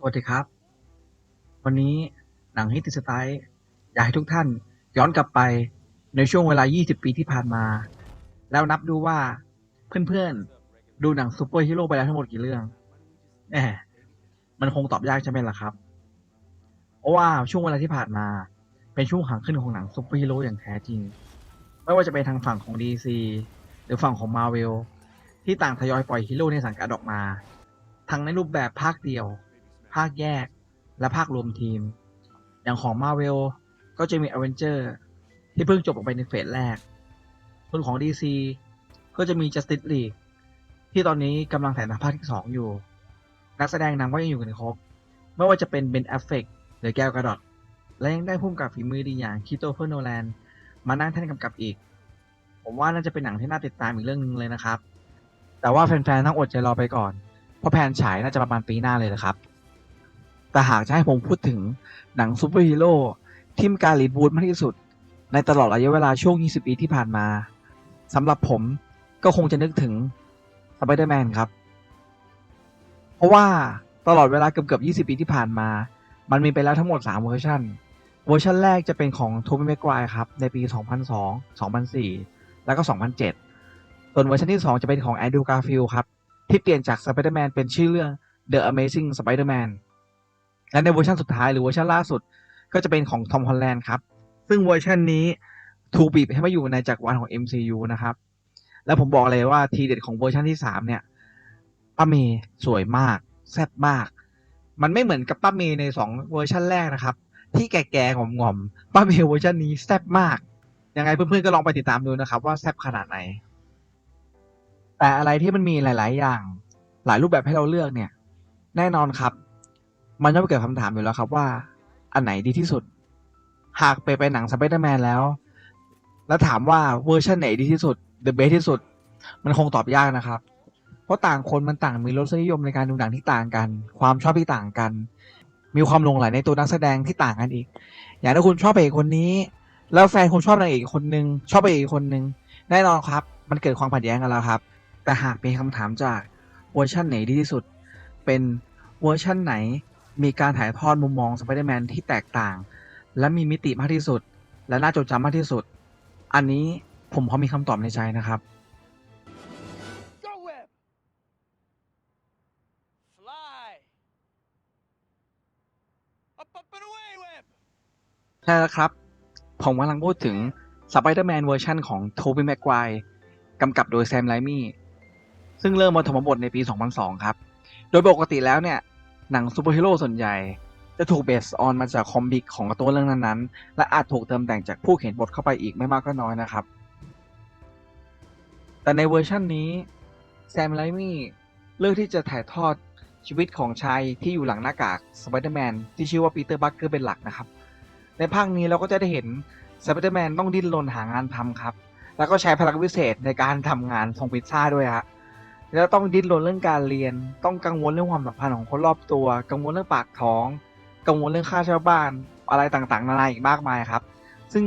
สวัสดีครับ วันนี้หนังฮิตติสไตล์อยากให้ทุกท่านย้อนกลับไปในช่วงเวลา 20 ปีที่ผ่านมา แล้วนับดูว่าเพื่อนๆ ดูหนังซูเปอร์ฮีโร่ไปแล้วทั้งหมดกี่เรื่องแหมมันคงตอบยากใช่ไหมล่ะครับ เพราะว่าช่วงเวลาที่ผ่านมา เป็นช่วงหางขึ้นของหนังซูเปอร์ฮีโร่อย่างแท้จริง ไม่ว่าจะเป็นทางฝั่งของ DC หรือฝั่งของ Marvel ที่ต่างทยอยปล่อยฮีโร่ในสังกัดออกมา ทั้งในรูปแบบภาคเดียว ภาคแยก และภาครวมทีม อย่างของ Marvel ก็จะมี Avenger ที่เพิ่งจบออกไปในเฟสแรก ส่วนของ DC ก็จะมี Justice League ที่ตอนนี้กำลังถ่ายทำภาคที่ 2 อยู่ นักแสดงนำก็ยังอยู่กันครบ ไม่ว่าจะเป็นเบนแอฟเฟกหรือแกลกระดอตและยังได้พุ่มกับฝีมือดีอย่างคิโตเฟอร์โนแลนมานั่งแท่นกำกับอีก ผมว่าน่าจะเป็นหนังที่น่าติดตามอีกเรื่องหนึงเลยนะครับ แต่ว่าแฟนๆต้องอดใจรอไปก่อน เพราะแผนฉายน่าจะประมาณปีหน้าเลยนะครับ แต่หากจะให้ผมพูดถึงหนังซูเปอร์ฮีโร่ที่มีการรีบูทมากที่สุด ในตลอดระยะเวลาช่วง 20 ปีที่ผ่านมาสำหรับผมก็คงจะนึกถึงสไปเดอร์แมนครับ เพราะว่าตลอดเวลาเกือบเกือบ20 ปีที่ผ่านมา มันมีไปแล้วทั้งหมด 3 เวอร์ชันเวอร์ชันแรกจะเป็นของโทบี้แม็กไกร์ครับ ในปี 2002 2004 แล้วก็ 2007 ส่วนเวอร์ชันที่ 2 จะเป็นของแอนดรูว์การ์ฟิลครับ ที่เปลี่ยนจากสไปเดอร์แมนเป็นชื่อเรื่อง The Amazing Spider-Man และในเวอร์ชันสุดท้ายหรือเวอร์ชันล่าสุด ก็จะเป็นของทอมฮอลแลนด์ครับ ซึ่งเวอร์ชันนี้ถูกบีบให้มาอยู่ในจักรวาลของ MCU นะครับ แล้วผมบอกเลยว่าทีเด็ดของเวอร์ชันที่3เนี่ยป้าเมย์สวยมาก แซ่บมาก มันไม่เหมือนกับป้าเมย์ใน2เวอร์ชันแรกนะครับ ที่แก่ๆงอมๆป้าเมย์เวอร์ชันนี้แซ่บมากยังไงเพื่อนๆก็ลองไปติดตามดูนะครับ ว่าแซ่บขนาดไหน แต่อะไรที่มันมีหลาย ๆ อย่าง หลายรูปแบบให้เราเลือกเนี่ย แน่นอนครับ มันย่อมเกิดคำถามอยู่แล้วครับว่า อันไหนดีที่สุด หากไปไปหนังสไปเดอร์แมนแล้ว แล้วถามว่าเวอร์ชันไหนดีที่สุด the best ที่สุด มันคงตอบยากนะครับ เพราะต่างคนมันต่างมีรสนิยมในการดูหนังที่ต่างกัน ความชอบที่ต่างกัน มีความหลงใหลในตัวนักแสดงที่ต่างกันอีก อย่างถ้าคุณชอบพระเอกคนนี้ แล้วแฟนคุณชอบนางเอกอีกคนนึงชอบพระเอกอีกคนนึงแน่นอนครับ มันเกิดความขัดแย้งกันแล้วครับ แต่หากมีคำถามจากเวอร์ชันไหนดีที่สุด เป็นเวอร์ชันไหน มีการถ่ายทอดมุมมองสไปเดอร์แมนที่แตกต่าง และมีมิติมากที่สุด และน่าจดจำมากที่สุด อันนี้ผมพอมีคำตอบในใจนะครับ Go web. Fly. Up, up and away, web. ใช่แล้วครับ ผมกำลังพูดถึงสไปเดอร์แมนเวอร์ชันของโทบี้แม็กไกวร์กำกับโดยแซมไลมี่ซึ่งเริ่มมาทำบทในปี 2002 ครับ โดยปกติแล้วเนี่ย หนังซูเปอร์ฮีโร่ส่วนใหญ่ จะถูกเบสออนมาจากคอมิกของการ์ตูนเรื่องนั้นๆ และอาจถูกเติมแต่งจากผู้เขียนบทเข้าไปอีกไม่มากก็น้อยนะครับ แต่ในเวอร์ชันนี้แซมไลมี่เลือกที่จะถ่ายทอดชีวิตของชายที่อยู่หลังหน้ากากสไปเดอร์แมนที่ชื่อว่าปีเตอร์บัคเกอร์เป็นหลักนะครับ ในภาคนี้เราก็จะได้เห็นสไปเดอร์แมนต้องดิ้นรนหางานทำครับ แล้วก็ใช้พลังวิเศษในการทำงานส่งพิซซ่าด้วยฮะ แล้วต้องดิ้นรนเรื่องการเรียน ต้องกังวลเรื่องความสัมพันธ์ของคนรอบตัว กังวลเรื่องปากท้อง กังวลเรื่องค่าเช่าบ้าน อะไรต่างๆ นานาอีกมากมายครับ ซึ่ง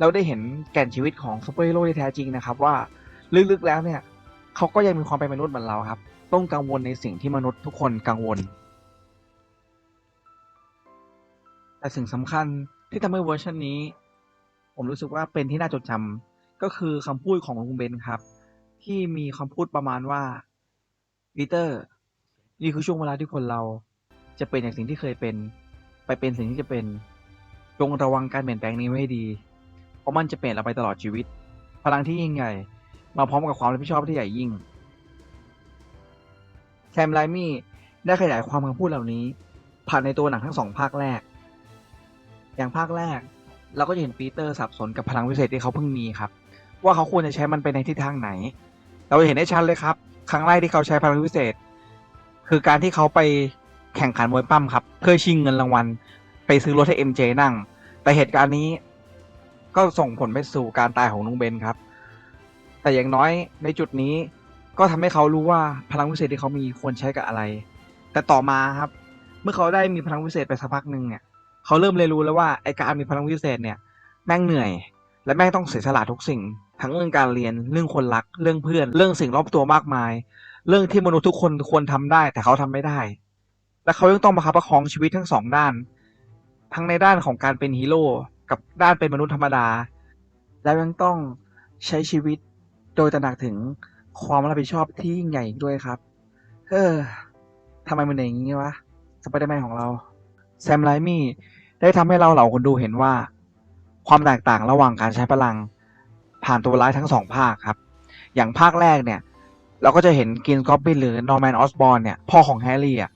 เราได้เห็นแก่นชีวิตของซูเปอร์ฮีโร่ที่แท้จริงนะครับว่าลึกๆแล้วเนี่ยเขาก็ยังมีความเป็นมนุษย์เหมือนเราครับ ต้องกังวลในสิ่งที่มนุษย์ทุกคนกังวล แต่สิ่งสำคัญที่ทำให้เวอร์ชันนี้ ผมรู้สึกว่าเป็นที่น่าจดจำก็คือคำพูดของลุงเบนครับ ที่มีคำพูดประมาณว่า ปีเตอร์ นี่คือช่วงเวลาที่คนเราจะเป็นอย่างสิ่งที่เคยเป็น ไปเป็นสิ่งที่จะเป็น จงระวังการเปลี่ยนแปลงนี้ไว้ให้ดี เพราะมันจะเปลี่ยนเราไปตลอดชีวิต พลังที่ยิ่งใหญ่ มาพร้อมกับความรับผิดชอบที่ใหญ่ยิ่งแซมไลมี่ได้ขยายความคำพูดเหล่านี้ ผ่านในตัวหนังทั้งสองภาคแรก อย่างภาคแรก เราก็จะเห็นปีเตอร์สับสนกับพลังวิเศษที่เขาเพิ่งมีครับ ว่าเขาควรจะใช้มันไปในทิศทางไหน เราเห็นได้ชัดเลยครับ ครั้งแรกที่เขาใช้พลังวิเศษ คือการที่เขาไปแข่งขันมวยปั้มครับเพื่อชิงเงินรางวัล ไปซื้อรถให้เอ็มเจนั่ง แต่เหตุการณ์นี้ก็ส่งผลไปสู่การตายของลุงเบนครับ แต่อย่างน้อยในจุดนี้ก็ทำให้เขารู้ว่าพลังวิเศษที่เขามีควรใช้กับอะไร แต่ต่อมาครับ เมื่อเขาได้มีพลังวิเศษไปสักพักหนึ่งเนี่ยเขาเริ่มเรียนรู้แล้วว่าไอการมีพลังวิเศษเนี่ยแม่งเหนื่อย และแม่งต้องเสียสละทุกสิ่ง ทั้งเรื่องการเรียนเรื่องคนรักเรื่องเพื่อน เรื่องสิ่งรอบตัวมากมาย เรื่องที่มนุษย์ทุกคนควรทำได้ แต่เขาทำไม่ได้ และเขายังต้องประคับประคองชีวิตทั้งสองด้าน ทั้งในด้านของการเป็นฮีโร่กับด้านเป็นมนุษย์ธรรมดา แล้วยังต้องใช้ชีวิตโดยตระหนักถึงความรับผิดชอบที่ยิ่งใหญ่ด้วยครับ เออทำไมมันอย่างนี้วะสไปเดอร์แมนของเราแซมไลมี่ได้ทำให้เราเหล่าคนดูเห็นว่า ความแตกต่างระหว่างการใช้พลังผ่านตัวร้ายทั้งสองภาคครับ อย่างภาคแรกเนี่ย เราก็จะเห็นกินกอบบินหรือนอร์แมนออสบอร์นเนี่ยพ่อของแฮร์รี่อะ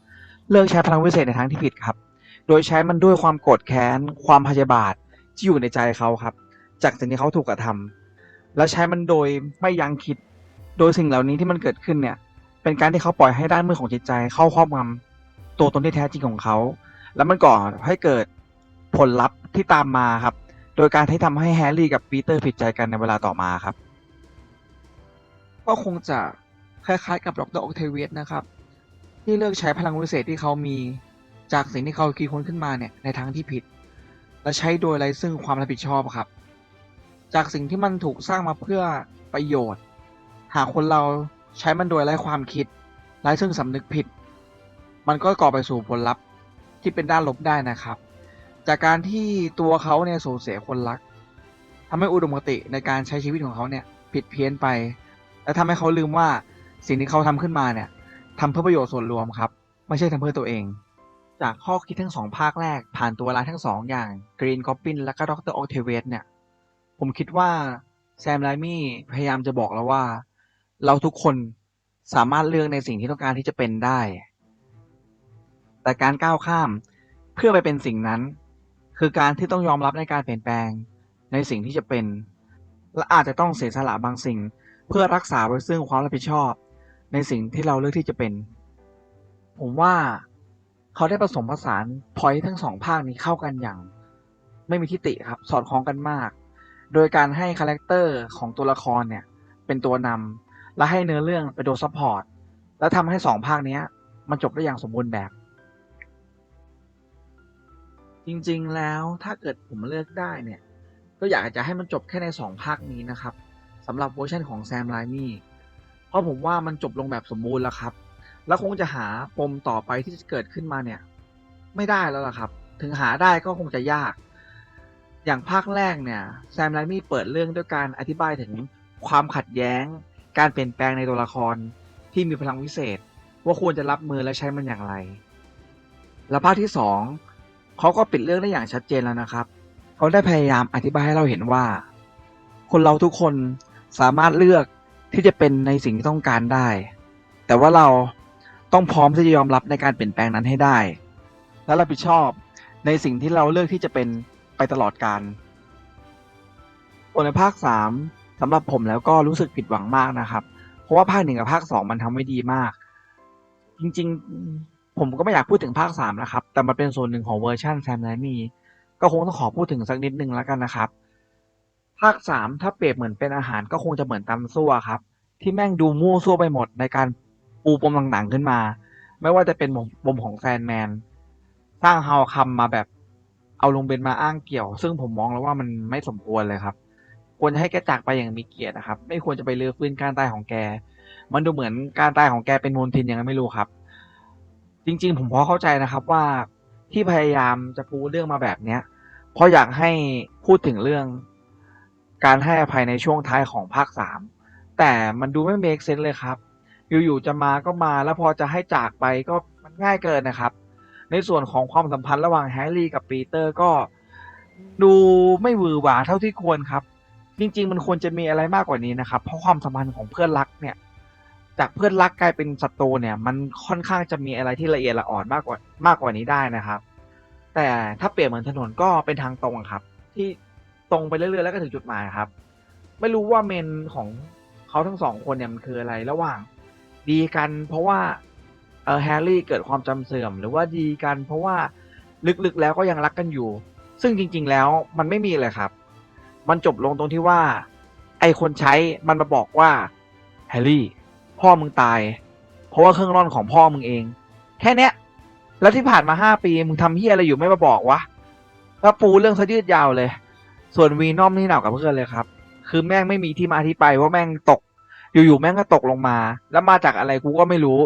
เลิกใช้พลังวิเศษในทางที่ผิดครับ โดยใช้มันด้วยความโกรธแค้น ความพยาบาทที่อยู่ในใจเขาครับ จากสิ่งที่เขาถูกกระทำและใช้มันโดยไม่ยั้งคิด โดยสิ่งเหล่านี้ที่มันเกิดขึ้นเนี่ย เป็นการที่เขาปล่อยให้ด้านมืดของจิตใจ เข้าครอบงำตัวตนที่แท้จริงของเขา แล้วมันก่อให้เกิดผลลัพธ์ที่ตามมาครับ โดยการที่ทำให้แฮร์รี่กับปีเตอร์ผิดใจกันในเวลาต่อมาครับ ก็คงจะคล้ายๆกับดรออกเทเวียสนะครับ ที่เลือกใช้พลังวิเศษที่เขามีจากสิ่งที่เขาคิดค้นขึ้นมาเนี่ยในทางที่ผิด และใช้โดยไร้ซึ่งความรับผิดชอบครับ จากสิ่งที่มันถูกสร้างมาเพื่อประโยชน์ หากคนเราใช้มันโดยไร้ความคิดไร้ซึ่งสำนึกผิด มันก็ก่อไปสู่ผลลัพธ์ที่เป็นด้านลบได้นะครับ จากการที่ตัวเขาเนี่ยสูญเสียคนรักทำให้อุดมคติในการใช้ชีวิตของเขาเนี่ยผิดเพี้ยนไป และทำให้เขาลืมว่าสิ่งที่เขาทำขึ้นมาเนี่ยทำเพื่อประโยชน์ส่วนรวมครับ ไม่ใช่ทำเพื่อตัวเอง จากข้อคิดทั้งสองภาคแรกผ่านตัวร้ายทั้งสองอย่างกรีนกอบบินและก็ดรออกเทเวสเนี่ยผมคิดว่าแซมไลมี่พยายามจะบอกแล้วว่า เราทุกคนสามารถเลือกในสิ่งที่ต้องการที่จะเป็นได้ แต่การก้าวข้ามเพื่อไปเป็นสิ่งนั้น คือการที่ต้องยอมรับในการเปลี่ยนแปลงในสิ่งที่จะเป็น และอาจจะต้องเสียสละบางสิ่ง เพื่อรักษาไว้ซึ่งความรับผิดชอบ ในสิ่งที่เราเลือกที่จะเป็น ผมว่าเขาได้ผสมผสานพอยทั้งสองภาคนี้เข้ากันอย่าง ไม่มีทิฏฐิครับ สอดคล้องกันมาก โดยการให้คาแรคเตอร์ของตัวละครเนี่ยเป็นตัวนำและให้เนื้อเรื่องเป็นตัวซัพพอร์ตและทำให้สองภาคเนี้ยมันจบได้อย่างสมบูรณ์แบบ จริงๆแล้วถ้าเกิดผมเลือกได้เนี่ย ก็อยากจะให้มันจบแค่ในสองภาคนี้นะครับสำหรับเวอร์ชันของแซมไลมี่เพราะผมว่ามันจบลงแบบสมบูรณ์แล้วครับ แล้วคงจะหาปมต่อไปที่จะเกิดขึ้นมาเนี่ย ไม่ได้แล้วล่ะครับ ถึงหาได้ก็คงจะยาก อย่างภาคแรกเนี่ยแซมไลมี่เปิดเรื่องด้วยการอธิบายถึงความขัดแย้ง การเปลี่ยนแปลงในตัวละครที่มีพลังวิเศษ ว่าควรจะรับมือและใช้มันอย่างไร และภาคที่สอง เขาก็ปิดเรื่องได้อย่างชัดเจนแล้วนะครับ เขาได้พยายามอธิบายให้เราเห็นว่า คนเราทุกคนสามารถเลือกที่จะเป็นในสิ่งที่ต้องการได้ แต่ว่าเราต้องพร้อมที่จะยอมรับในการเปลี่ยนแปลงนั้นให้ได้ และรับผิดชอบในสิ่งที่เราเลือกที่จะเป็นไปตลอดกาลส่วนในภาคสามสำหรับผมแล้วก็รู้สึกผิดหวังมากนะครับ เพราะว่าภาคหนึ่งกับภาคสองมันทำไม่ดีมาก จริง ๆ ผมก็ไม่อยากพูดถึงภาคสามนะครับ แต่มันเป็นส่วนหนึ่งของเวอร์ชันแซมไลมี่ก็คงต้องขอพูดถึงสักนิดนึงแล้วกันนะครับ ภาคสามถ้าเปรียบเหมือนเป็นอาหารก็คงจะเหมือนตำซั่วครับ ที่แม่งดูมั่วซั่วไปหมดในการปูปมต่างๆขึ้นมา ไม่ว่าจะเป็นปมของแฟนแมนสร้างฮาวคำมาแบบเอาลงเบนมาอ้างเกี่ยว ซึ่งผมมองแล้วว่ามันไม่สมควรเลยครับ ควรจะให้แกจากไปอย่างมีเกียรตินะครับ ไม่ควรจะไปเลือกฟื้นการตายของแก มันดูเหมือนการตายของแกเป็นมลทินยังไงไม่รู้ครับ จริง ๆ ผมพอเข้าใจนะครับว่าที่พยายามจะปูเรื่องมาแบบเนี้ยเพราะอยากให้พูดถึงเรื่อง การให้อภัยในช่วงท้ายของภาคสามแต่มันดูไม่เมคเซนเลยครับ อยู่ๆจะมาก็มาแล้วพอจะให้จากไปก็มันง่ายเกินนะครับ ในส่วนของความสัมพันธ์ระหว่างแฮร์รี่กับปีเตอร์ก็ดูไม่หวือหวาเท่าที่ควรครับ จริง ๆ มันควรจะมีอะไรมากกว่านี้นะครับ เพราะความสัมพันธ์ของเพื่อนรักเนี่ย จากเพื่อนรักกลายเป็นศัตรูเนี่ย มันค่อนข้างจะมีอะไรที่ละเอียดละอ่อนมากกว่ามากกว่านี้ได้นะครับ แต่ถ้าเปรียบเหมือนถนนก็เป็นทางตรงครับ ที่ตรงไปเรื่อยๆแล้วก็ถึงจุดหมายครับ ไม่รู้ว่าเมนของเขาทั้งสองคนเนี่ยมันคืออะไรระหว่างดีกันเพราะว่าเออแฮร์รี่เกิดความจำเสื่อม หรือว่าดีกันเพราะว่าลึกๆแล้วก็ยังรักกันอยู่ ซึ่งจริง ๆ แล้วมันไม่มีเลยครับ มันจบลงตรงที่ว่า ไอคนใช้มันมาบอกว่าแฮร์รี่ พ่อมึงตาย เพราะว่าเครื่องร่อนของพ่อมึงเอง แค่เนี้ย แล้วที่ผ่านมาห้าปีมึงทำเฮียอะไรอยู่ไม่มาบอกวะแล้วปูเรื่องซะยืดยาวเลย ส่วนวีนอมนี่หนักกับเพื่อนเลยครับ คือแม่งไม่มีที่มาที่ไปว่าแม่งตก อยู่ๆแม่งก็ตกลงมา แล้วมาจากอะไรกูก็ไม่รู้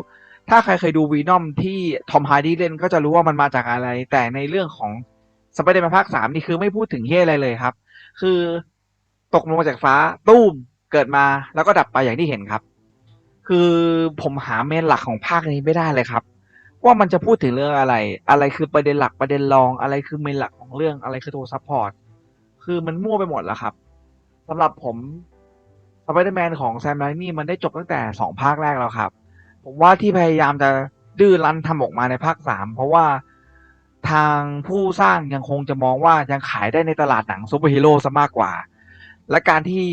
ถ้าใครเคยดูวีนอมที่ทอมฮาร์ดี้เล่นก็จะรู้ว่ามันมาจากอะไร แต่ในเรื่องของสไปเดอร์แมนภาคสามนี่คือไม่พูดถึงเฮียอะไรเลยครับ คือตกลงมาจากฟ้า ตู้มเกิดมาแล้วก็ดับไปอย่างที่เห็นครับ คือผมหาเมนหลักของภาคนี้ไม่ได้เลยครับ ว่ามันจะพูดถึงเรื่องอะไร อะไรคือประเด็นหลักประเด็นรองอะไรคือเมนหลักของเรื่องอะไรคือตัวซัพพอร์ตคือมันมั่วไปหมดแล้วครับสำหรับผมสไปเดอร์แมนของแซมไรมี่มันได้จบตั้งแต่สองภาคแรกแล้วครับ ผมว่าที่พยายามจะดื้อรั้นทำออกมาในภาคสามเพราะว่าทางผู้สร้างยังคงจะมองว่ายังขายได้ในตลาดหนังซูเปอร์ฮีโร่ซะมากกว่า และการที่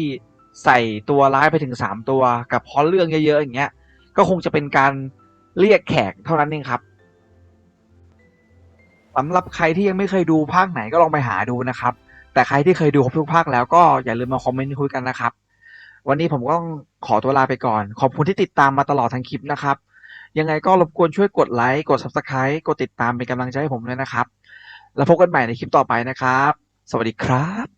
ใส่ตัวร้ายไปถึงสามตัว กับพล็อเรื่องเยอะๆอย่างเงี้ย ก็คงจะเป็นการเรียกแขกเท่านั้นเองครับสำหรับใครที่ยังไม่เคยดูภาคไหนก็ลองไปหาดูนะครับ แต่ใครที่เคยดูครบทุกภาคแล้วก็อย่าลืมมาคอมเมนต์คุยกันนะครับ วันนี้ผมก็ต้องขอตัวลาไปก่อน ขอบคุณที่ติดตามมาตลอดทั้งคลิปนะครับ ยังไงก็รบกวนช่วยกดไลค์กด subscribe กดติดตามเป็นกำลังใจให้ผมด้วยนะครับ แล้วพบกันใหม่ในคลิปต่อไปนะครับ สวัสดีครับ